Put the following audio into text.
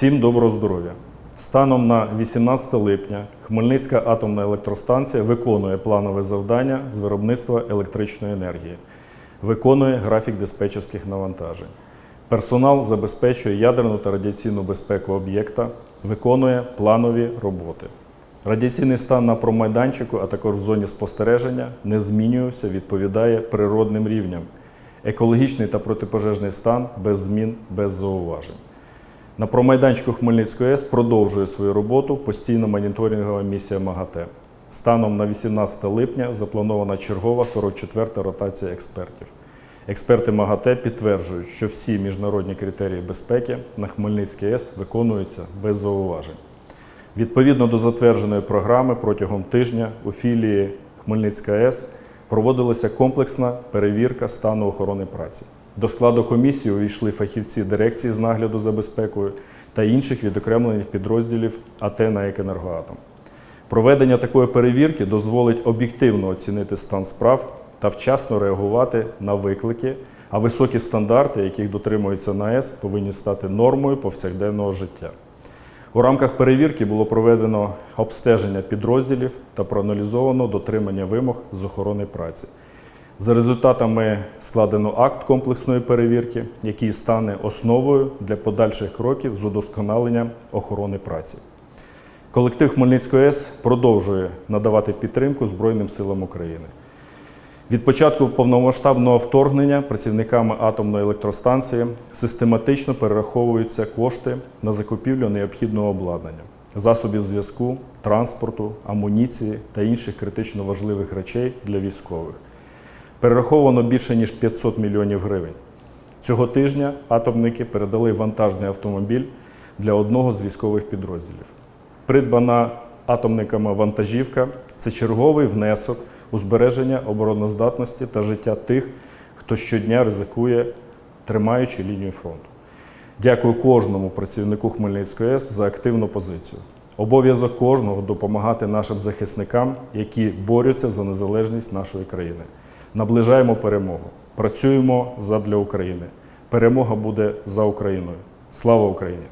Всім доброго здоров'я! Станом на 18 липня Хмельницька атомна електростанція виконує планове завдання з виробництва електричної енергії, виконує графік диспетчерських навантажень. Персонал забезпечує ядерну та радіаційну безпеку об'єкта, виконує планові роботи. Радіаційний стан на промайданчику, а також в зоні спостереження не змінювався, відповідає природним рівням. Екологічний та протипожежний стан без змін, без зауважень. На промайданчику Хмельницької АЕС продовжує свою роботу постійна моніторингова місія МАГАТЕ. Станом на 18 липня запланована чергова 44-та ротація експертів. Експерти МАГАТЕ підтверджують, що всі міжнародні критерії безпеки на Хмельницькій АЕС виконуються без зауважень. Відповідно до затвердженої програми протягом тижня у філії Хмельницька АЕС проводилася комплексна перевірка стану охорони праці. До складу комісії увійшли фахівці дирекції з нагляду за безпекою та інших відокремлених підрозділів АТ на «Екенергоатом». Проведення такої перевірки дозволить об'єктивно оцінити стан справ та вчасно реагувати на виклики, а високі стандарти, яких дотримується НАЕС, повинні стати нормою повсякденного життя. У рамках перевірки було проведено обстеження підрозділів та проаналізовано дотримання вимог з охорони праці. За результатами складено акт комплексної перевірки, який стане основою для подальших кроків з удосконалення охорони праці. Колектив Хмельницької АЕС продовжує надавати підтримку Збройним силам України. Від початку повномасштабного вторгнення працівниками атомної електростанції систематично перераховуються кошти на закупівлю необхідного обладнання, засобів зв'язку, транспорту, амуніції та інших критично важливих речей для військових. Перераховано більше ніж 500 мільйонів гривень. Цього тижня атомники передали вантажний автомобіль для одного з військових підрозділів. Придбана атомниками вантажівка це черговий внесок у збереження обороноздатності та життя тих, хто щодня ризикує, тримаючи лінію фронту. Дякую кожному працівнику Хмельницької АЕС за активну позицію. Обов'язок кожного допомагати нашим захисникам, які борються за незалежність нашої країни. Наближаємо перемогу. Працюємо задля України. Перемога буде за Україною. Слава Україні!